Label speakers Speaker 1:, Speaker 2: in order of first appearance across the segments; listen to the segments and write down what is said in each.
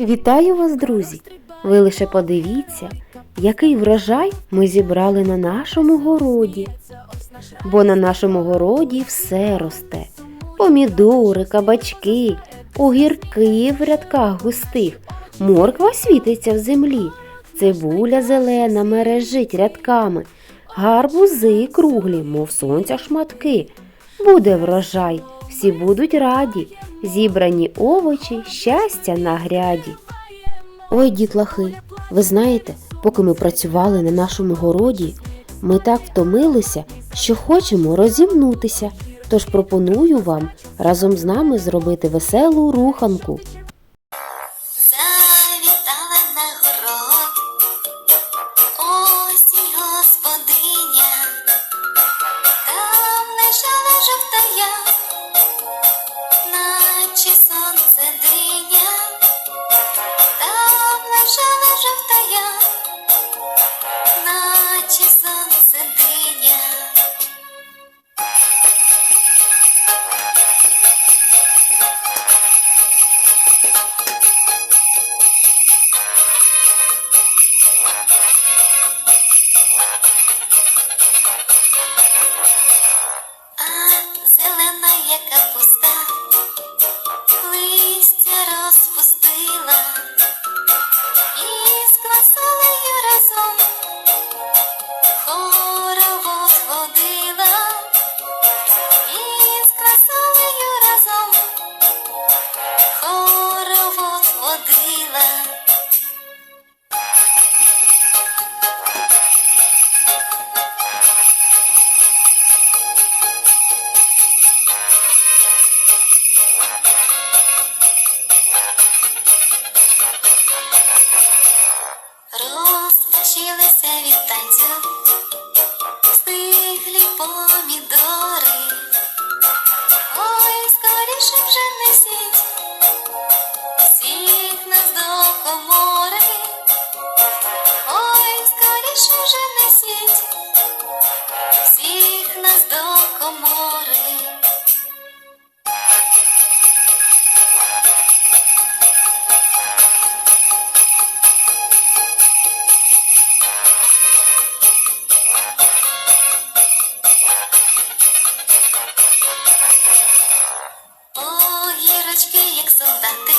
Speaker 1: Вітаю вас, друзі! Ви лише подивіться, який врожай ми зібрали на нашому городі. Бо на нашому городі все росте: помідори, кабачки, огірки в рядках густих, морква світиться в землі, цибуля зелена мережить рядками, гарбузи круглі, мов сонця шматки. Буде врожай, всі будуть раді, зібрані овочі, щастя на гряді. Ой, дітлахи, ви знаєте, поки ми працювали на нашому городі, ми так втомилися, що хочемо розімнутися. Тож пропоную вам разом з нами зробити веселу руханку.
Speaker 2: Завітала на город осінь господиня, там лежала жовтая, Розпашилися від танцю стиглі помідори. Ой, скоріше вже несіть всіх нас до комори. Ой, скоріше вже несіть Як солдати,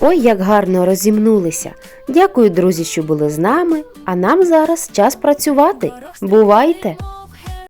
Speaker 1: Ой, як гарно розімнулися. Дякую, друзі, що були з нами, а нам зараз час працювати. Бувайте!